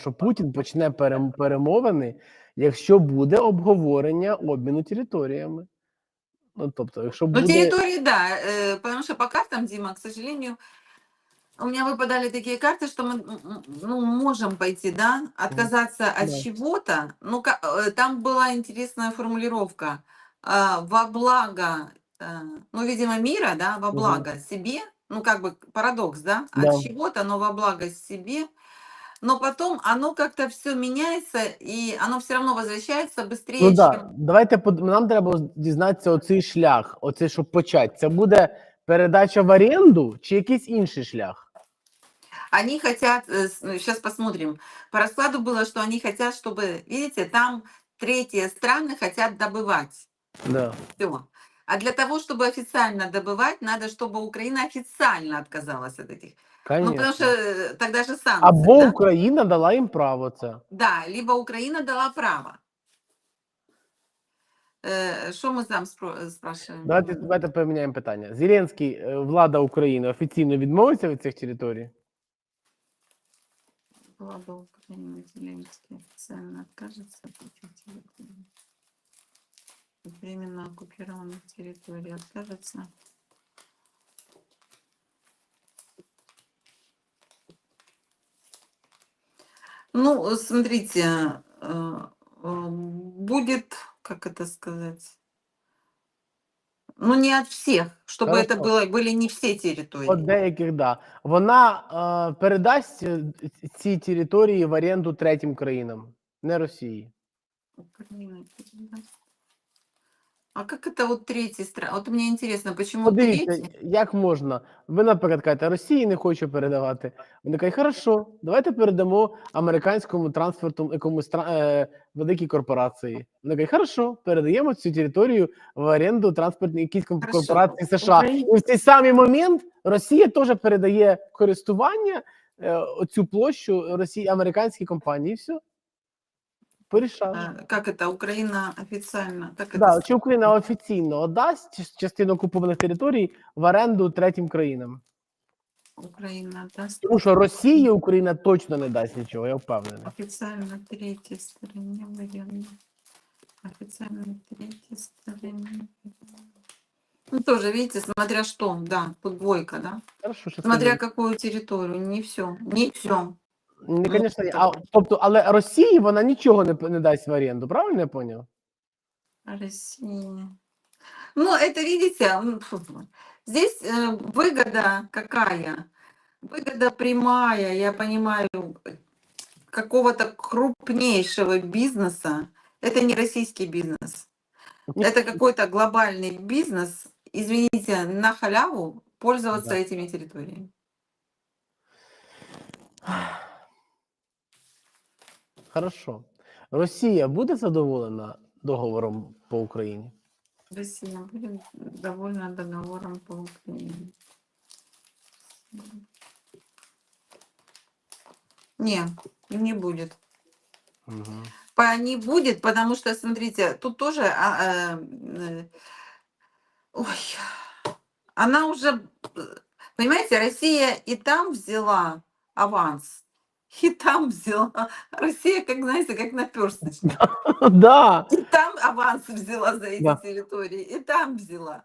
що Путін почне перем- перемовини, якщо буде обговорення обміну територіями. Ну, тобто, якщо Ну, буде. территории, да, э, потому что по картам, Дима, к сожалению, у меня выпадали такие карты, что мы м, м, ну, можем пойти, да, отказаться от Да. чего-то. Ну, ка- э, там была интересная формулировка. а, Во благо, э, ну, видимо, мира, да, во Мгм. благо себе, ну, как бы парадокс, да, от Да. чего-то, но во благо себе. но потом оно как-то все меняется, и оно все равно возвращается быстрее, Ну чем... да, давайте под- нам треба дізнатися оцей шлях, оцей, щоб почати. Це буде передача в оренду чи якийсь інший шлях? Они хотят, сейчас посмотрим, по раскладу было, что они хотят, чтобы, видите, там третьи страны хотят добывать. Да. Всё. А для того, чтобы официально добывать, надо, чтобы Украина официально отказалась от этих. Ну, потому что Конечно. э, тогда же санкции, Або да? Україна дала їм право це. Да, либо Украина дала право. Э, Что мы там спро- спрашиваем? Давайте, давайте поміняємо питання. Зеленський, е, влада України офіційно відмовиться від цих територій? Влада Украины, Зеленский официально откажется от этих территорий. Временно оккупированных территорий откажется. Ну, э, смотрите, э, э, будет, как это сказать, ну не от всех, чтобы это Хорошо. было, были не все территории. От деяких, да. Вона е, передасть е, ці території в оренду третім країнам, не Росії. Украина передаст. А как это вот третья страна? Вот мне интересно, почему Подивіться, третья? як можна. Ви, наприклад, кажете, Росії не хочу передавати. Вони кажуть, хорошо, давайте передамо американському транспорту якомусь тра- е, великій корпорації. Вони кажуть, хорошо, передаємо цю територію в оренду транспортній якійсь ком- Хорошо. корпорації США. Україна- І в цей самий момент Росія теж передає користування е, оцю площу Росії американській компанії. І все. Порішали. Как это? Украина официально? Как? Да, с- чи Україна офіційно віддасть частину окупованих територій в оренду третім країнам? Украина даст Тому що Росії Україна точно не дасть нічого, я впевнений. официально третьей стороне военной. Официально третьей стороне. Ну, тоже, видите, смотря что, да, тут двойка, да. Хорошо, Смотря какую территорию, не все, не все. Не, ну, конечно, а, тобто, але Росії вона нічого не, п- не дасть в оренду, правильно я поняв? Россия. Ну, это, видите, м, фу, здесь э, выгода какая? Выгода прямая, я понимаю, э, какого-то крупнейшего бизнеса. Это не российский бизнес. Это какой-то глобальный бизнес, извините, на халяву пользоваться Да. этими территориями. Хорошо. Росія буде задоволена договором по Україні? Россия будет довольна договором по Украине. Не, не будет. Угу. По- Не будет, потому что, смотрите, тут тоже, а, э, э, ой, она уже, э, понимаете, Россия и там взяла аванс, и там взяла. Россия, как, знаете, как наперсточник. Да. И там аванс взяла за эти Да. территории, и там взяла.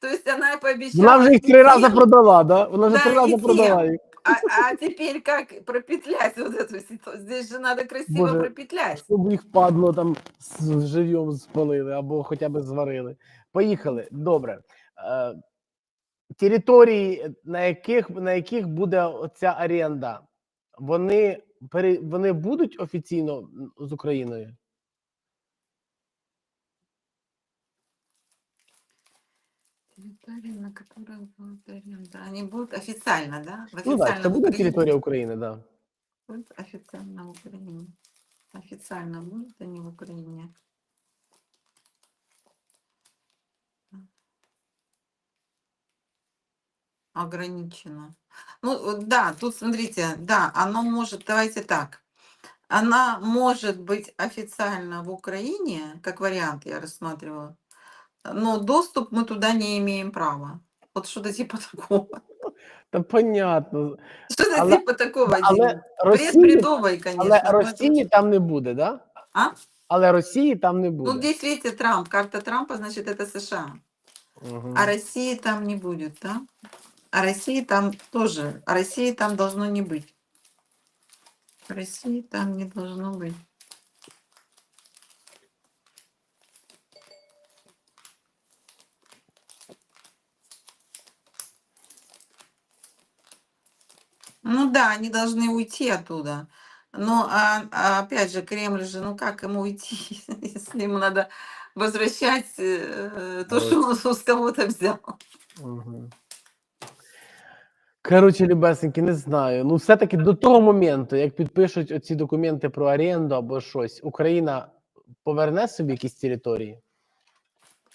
То есть она пообещала... Вона вже їх и три рази тем, продала, да? Вона вже Да, три рази і продала тем. їх. А, а теперь как пропетлять вот эту ситуацию? Здесь же надо красиво Боже, пропетлять. Щоб їх падло там з- живьом спалили або хоча б зварили. Поїхали. Добре. Е, території, на яких, на яких буде оця оренда, вони вони будуть офіційно з Україною? Территория, на которой был да, они будут официально, да? В ну да, это будет территория Украины, да. Будут официально в Украине. Официально будут они в Украине. Ограничено. Ну, вот да, тут смотрите, да, оно может, давайте так. Она может быть официально в Украине, как вариант я рассматривала, но доступ мы туда не имеем права. Вот что-то типа такого. Та понятно. Что-то Але- типа такого. Але Дим. Бред Росії, бредовый, конечно. але но это- Росії там не буде, да? А? Але Росії там не Ну, буде. здесь, видите, Трамп. Карта Трампа, значит, это США. Мгм. А России там не будет, да? А России там тоже. А России там должно не быть. России там не должно быть. Ну да, они должны уйти оттуда. Но а, а опять же, Кремль же, ну как ему уйти, если ему надо возвращать э, то, Вот. что он с кого-то взял. Мгм. Коротше, любесеньки, не знаю. Ну, все-таки до того моменту, як підпишуть оці документи про оренду або щось, Україна поверне собі якісь території.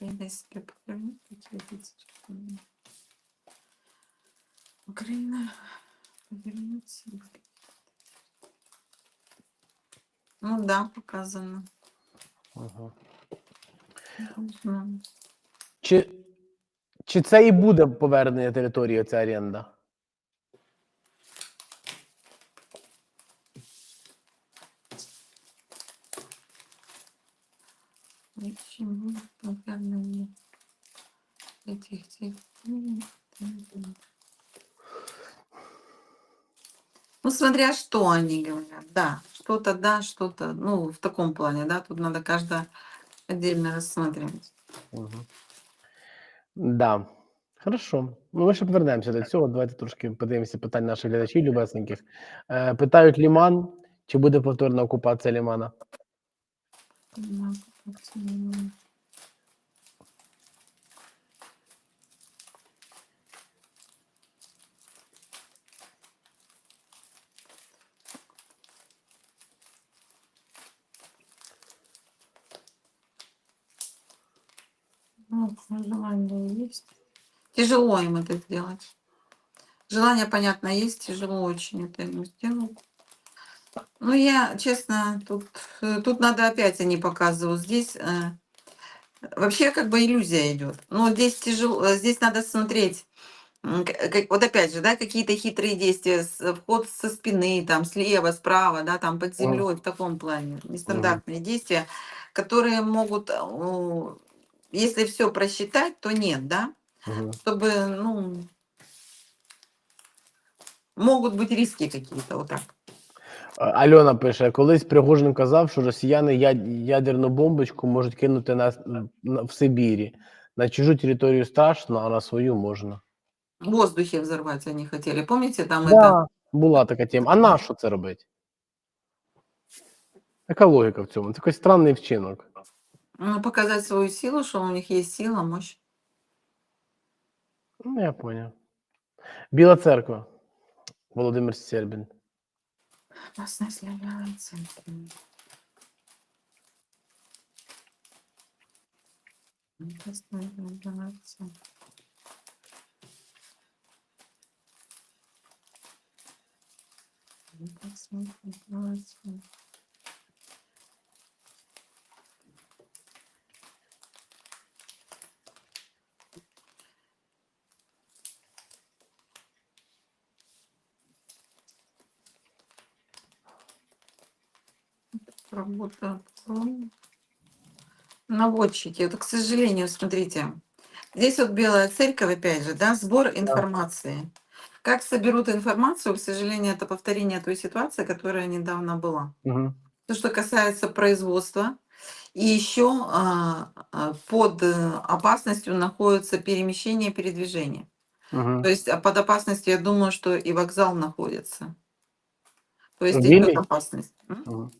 Украина себе повернет какие тысячи километров. Украина. Ну да, показано. Ага. Чи, чи це і буде повернення території, ця оренда? Почему повернение этих территорий? Ну, смотря что они говорят, да, что-то да, что-то, ну, в таком плане, да, тут надо каждое отдельно рассматривать. Угу. Да. Хорошо. Ну, ми ще повернемося до цього. Давайте трошки подивимося питань наших глядачів любесненьких. Е, питають Ліман, чи буде повторна окупація Лімана? Желание есть. Тяжело им это сделать. Желание, понятно, есть, тяжело очень это ему сделать. Ну, я, честно, тут, э, тут надо опять они показывают. Здесь э, вообще как бы иллюзия идет. Но здесь тяжело, э, здесь надо смотреть. как- вот опять же, да, какие-то хитрые действия, с- вход со спины, там, слева, справа, да, там, под землей, в таком плане. Нестандартные действия, которые могут, э, если все просчитать, то нет, да, Угу. чтобы, ну, могут быть риски какие-то, вот так. Альона пише: колись Пригожин казав, що росіяни ядерну бомбочку можуть кинути на, на в Сибірі. На чужу територію страшно, а на свою можна. В воздухе взорвать они хотели. Помните, там это... Була така тема. А на що це робить? Яка логіка в цьому? Це якийсь странний вчинок. Ну, показать свою силу, что у них есть сила, мощь. Ну, я поняв. Біла церква. Володимир Сербін. Опасность для белой церкви. Опасность для белой церкви. Опасность для белой церкви. Работа наводчики. Вот, к сожалению, смотрите, здесь вот Белая Церковь, опять же, да, сбор информации. Как соберут информацию, к сожалению, это повторение той ситуации, которая недавно была. Угу. То, что касается производства, и еще а, а, под э, опасностью находится перемещение, передвижение. Угу. То есть а под опасностью, я думаю, что и вокзал находится. То есть идет опасность. Угу.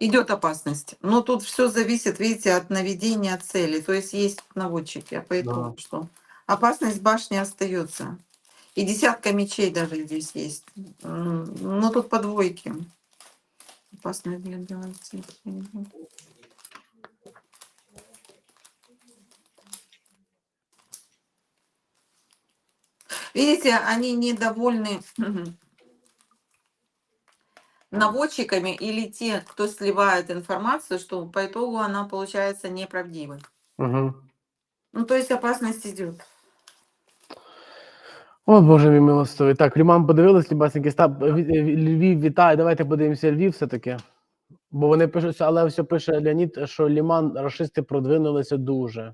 Идет опасность. Но тут все зависит, видите, от наведения цели. То есть есть наводчики, а поэтому Да. что опасность башни остается. И десятка мечей даже здесь есть. Но тут по двойке. Опасность для церкви. Видите, они недовольны наводчиками или те, кто сливает информацию, что по итогу она получается неправдивой. Угу. Ну, то есть опасность идет. О, Боже мій милостивий. Так, Ліман подивились, Лібасенький став Львів вітає. Давайте подивимося Львів все-таки. Бо вони пишуть, але все пише Леонід, що Ліман рашисти продвинулися дуже.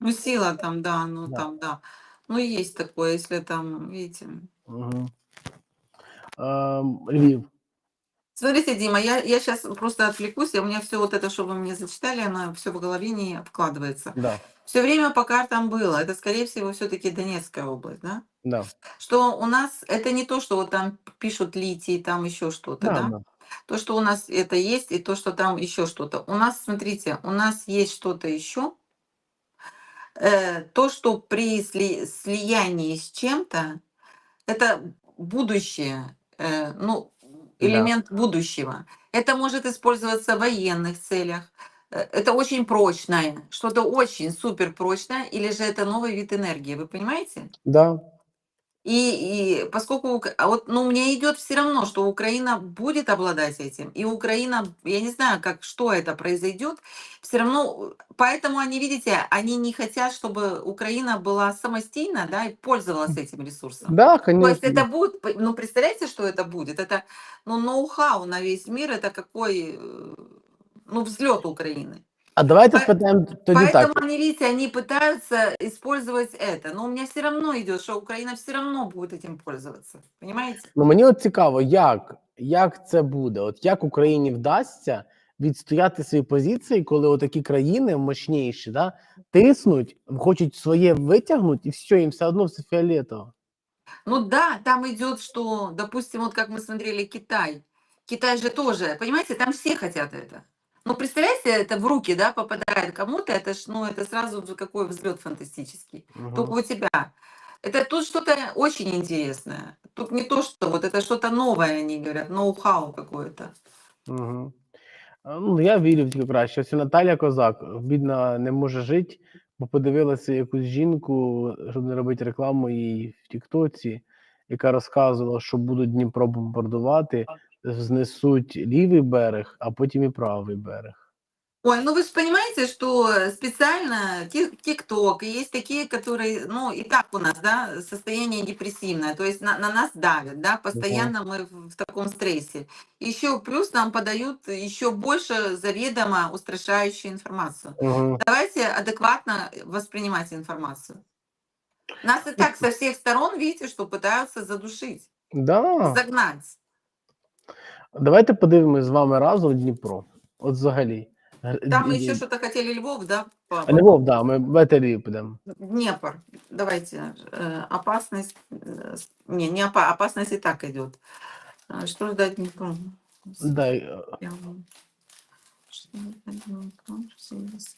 Ну, сила там, да, ну Да. там, да. Ну, есть такое, если там, видите. Угу. Ем, Львів. Смотрите, Дима, я, я сейчас просто отвлекусь, и у меня все вот это, что вы мне зачитали, оно все в голове не вкладывается. Да, Все время по картам было, это, скорее всего, все-таки Донецкая область, да? да. Что у нас, это не то, что вот там пишут литий, там еще что-то, Да, да? да. То, что у нас это есть, и то, что там еще что-то. У нас, смотрите, у нас есть что-то еще. Э, то, что при сли- слиянии с чем-то, это будущее, э, ну, Да. элемент будущего. Это может использоваться в военных целях. Э, Это очень прочное, что-то очень супер прочное, или же это новый вид энергии, вы понимаете? Да. И, и поскольку, а вот, ну, мне идет все равно, что Украина будет обладать этим, и Украина, я не знаю, как, что это произойдет, все равно, поэтому они, видите, они не хотят, чтобы Украина была самостийна, да, и пользовалась этим ресурсом. Да, То есть конечно. это будет, ну, представляете, что это будет? Это, ну, ноу-хау на весь мир, это какой, э, ну, взлет Украины. А давайте По- спитаємо тоді Поэтому так. они, видите, они пытаются использовать это. Но у меня все равно идет, что Украина все равно будет этим пользоваться. Понимаете? Ну мені от цікаво, як, як це буде? От як Україні вдасться відстояти свої позиції, коли отакі країни мощніші, да, тиснуть, хочуть своє витягнути, і все, їм все одно все фіолетово. Ну да, там идет, что, допустим, вот как мы смотрели Китай. Китай же тоже, понимаете, там все хотят это. Ну, представляете, это в руки, да, попадает кому-то, это ж, ну, это сразу же какой взлет фантастический. Мгм. только у тебя. Это тут что-то очень интересное. Тут не то, что вот это что-то новое, они говорят, ноу-хау какое-то. Угу. Ну, я вірю в тільки краще. Ось і Наталя Козак, бідна, не може жити, бо подивилася якусь жінку, щоб не робити рекламу їй в Тіктоці, яка розказувала, що будуть Дніпро бомбардувати, знесуть лівий берег, а потім і правий берег. Ой, ну вы же понимаете, что специально Ти- ТикТок, и есть такие, которые, ну, и так у нас, да, состояние депрессивное, то есть на, на нас давят, да, постоянно мы в, в таком стрессе. Еще плюс нам подают еще больше заведомо устрашающую информацию. Угу. Давайте адекватно воспринимать информацию. Нас и так со всех сторон, видите, что пытаются задушить, Да. загнать. Давайте подивимось з вами разом Дніпро. От взагалі. Г- Там д- еще д- что-то хотели Львов, да? по- А Львов, да, ми в етері підемо. Днепр. Давайте. э, опасность. э, с- Не, не опа- опасность и так идет. А, Что ждать Днепру? Дай, е, Я вам- Что ждать Днепру? Семьдесят.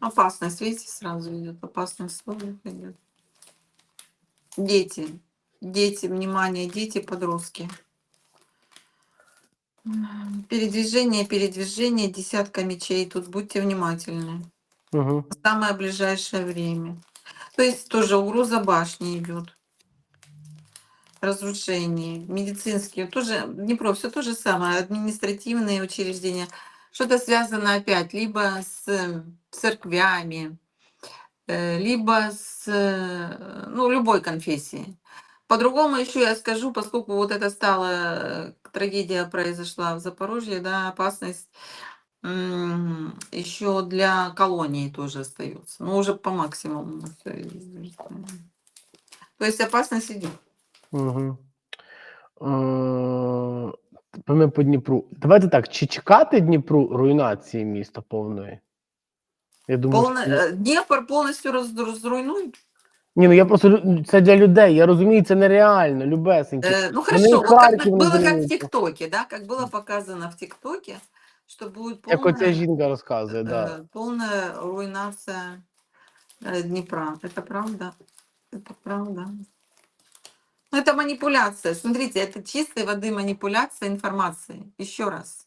Опасность, видите, сразу идет. Опасность слово идет. Дети. Дети, внимание, дети, подростки. Передвижение, передвижение, десятка мечей. Тут будьте внимательны. Угу. самое ближайшее время. То есть тоже угроза башни идет. Разрушение, медицинские, тоже Днепро, все то же самое, административные учреждения. Что-то связано опять либо с э, церквями, либо с э, ну, любой конфессией. По-другому еще я скажу, поскольку вот это стало, э, трагедия произошла в Запорожье, да, опасность еще для колонии тоже остается. Но уже по максимуму. всё известно. То есть опасность идет. Угу. Е, ми по Дніпру. Давайте так, чи чекати Дніпру руйнації міста повної? Я думаю, Полно- що... э, Днепр полностью раз- разруйнуют. Ні, ну я просто лю- це для людей. Я розумію, це нереально, любесенькі. Э, ну и хорошо, вот как Харьков было как в разруйнуют. ТикТоке, да, как было показано в ТикТоке, что будет Як оця полная, жінка розказує, да. э, полная руйнация э, Днепра. Это правда. Это правда. Ну, это манипуляция. Смотрите, это чистой воды манипуляция информацией. Еще раз.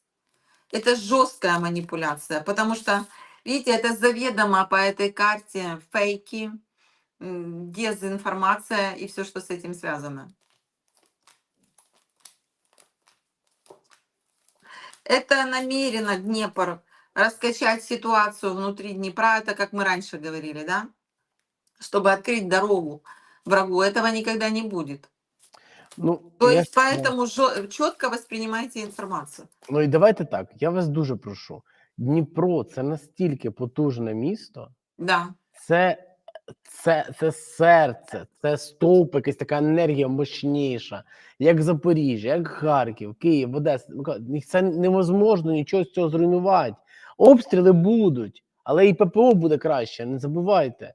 Это жесткая манипуляция, потому что, видите, это заведомо по этой карте фейки, дезинформация и все, что с этим связано. Это намеренно Днепр раскачать ситуацию внутри Днепра, это как мы раньше говорили, да? Чтобы открыть дорогу врагу, этого никогда не будет. Ну, То я есть ж- поэтому четко воспринимайте информацию. Ну і давайте так. Я вас дуже прошу. Дніпро це настільки потужне місто, Да. це, це, це серце, це стовп, якась така енергія мощніша, як Запоріжжя, як Харків, Київ, Одеса. Ну, Це невозможно нічого з цього зруйнувати. Обстріли будуть, але і ППО буде краще, не забувайте.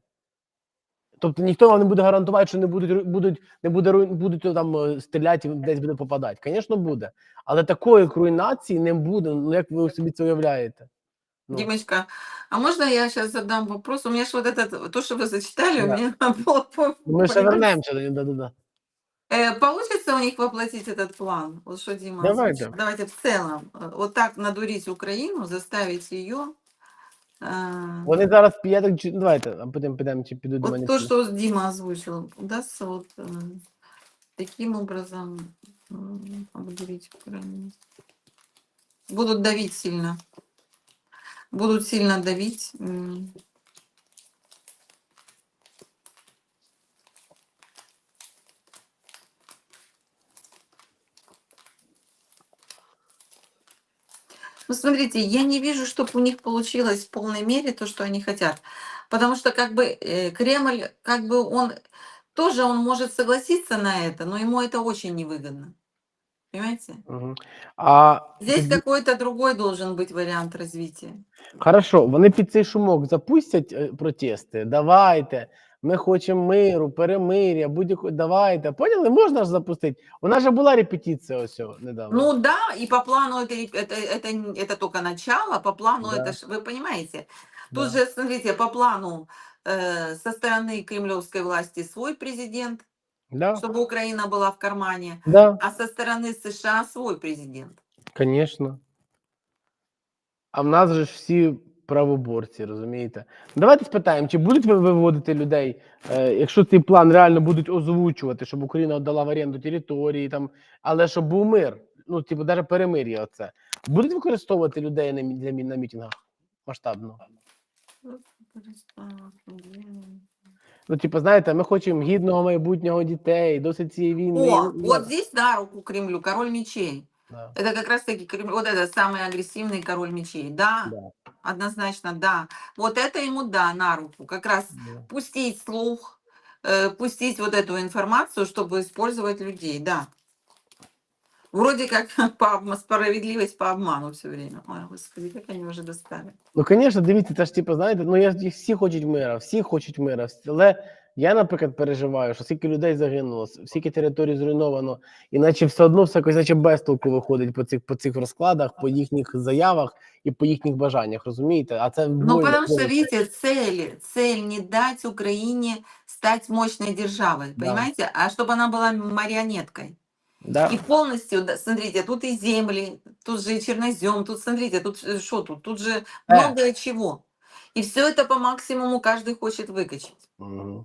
Тобто ніхто вам не буде гарантувати, що не будуть ру- будуть, не буде руй- будуть там е, стріляти і десь буде попадати. Звісно, буде. Але такої як руйнації не буде. Ну як ви собі це уявляєте? Ну. Димочка, а можно я сейчас задам вопрос? У меня же вот это, то, что вы зачитали, у Да. меня было... по- Ми ще понимаете? вернемося до да, да, да. Э, Получится у них воплотить этот план? Вот что Дима Давайте. озвучил. Давайте в целом. э, Вот так надурить Украину, заставить ее... э, Вони зараз п'яток чи давайте, а потім підемо чи підуть до мене. Вот то, что Дима озвучил, удастся вот э, таким образом м, обдурить Украину. Будут давить сильно. Будут сильно давить. м. Ну, смотрите, я не вижу, чтобы у них получилось в полной мере то, что они хотят. Потому что как бы э, Кремль, как бы он тоже он может согласиться на это, но ему это очень невыгодно. Понимаете? Угу. А Здесь какой-то другой должен быть вариант развития. Хорошо, вони під цей шумок запустять е, протести. Давайте, ми хочемо миру, перемир'я, будь-яко. Давайте. Поняли? Можна ж запустити. У нас же була репетиція ось цього недавно. Ну да, и по плану это, это, это, н- это только начало, по плану Да. это, ж- вы понимаете, Да. тут же, смотрите, по плану э, со стороны кремлевской власти свой президент, да, чтобы Украина была в кармане, да, а со стороны США свой президент. звісно. А в нас же ж всі Правоборці, розумієте? Давайте спитаємо, чи будуть ви виводити людей, е, якщо цей план реально будуть озвучувати, щоб Україна віддала в оренду території, там, але щоб був мир, ну, типу, навіть перемир'я оце. Будуть використовувати людей на, мі- для, мі- на мітингах масштабно? Ну, типу, знаєте, ми хочемо гідного майбутнього дітей, досить цієї війни. О, Ну, вот здесь на руку Кремлю король мечей. да, Это как раз таки Кремль, вот это самый агрессивный король мечей. Да, да, однозначно, да. Вот это ему да на руку. Как раз да. пустить слух, э, пустить вот эту информацию, чтобы использовать людей, да. Вроде как по обма- справедливость по обману все время. Ой, господи, как они уже достали. Ну, звісно, дивіться, це ж типу, знаєте, ну я ж- всі хочуть мира, всі хочуть мира. вс- Але я, наприклад, переживаю, що скільки людей загинуло, с- скільки територій зруйновано, іначе все одно все якось наче без толку виходить по цих по цих розкладах, по їхніх заявах і по їхніх бажаннях, розумієте? А це Ну, больно, потому что, больно. видите, цель, цель не дать Украине стать мощной державой, Да. понимаете? А чтобы она была марионеткой. да. И полностью, да, смотрите, тут и земли, тут же и чернозем, тут, смотрите, тут что тут? Тут же Э. много чего. И все это по максимуму каждый хочет выкачать. Мгм.